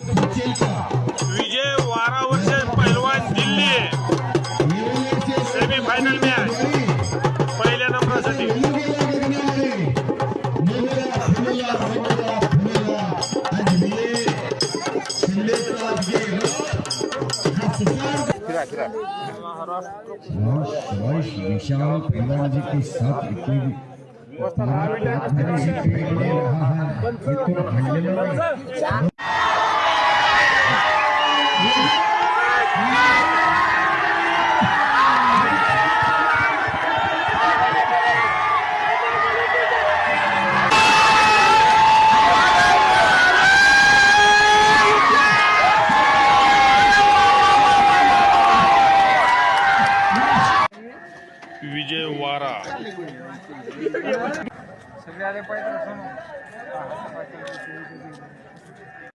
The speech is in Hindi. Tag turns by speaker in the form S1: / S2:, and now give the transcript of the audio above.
S1: विजय
S2: बारह वर्ष पहलवान दिल्ली सेमीफाइनल में आए पहले नंबर
S1: विशाल पहलवान जी के साथ इतनी Gracias.
S2: विजय वारा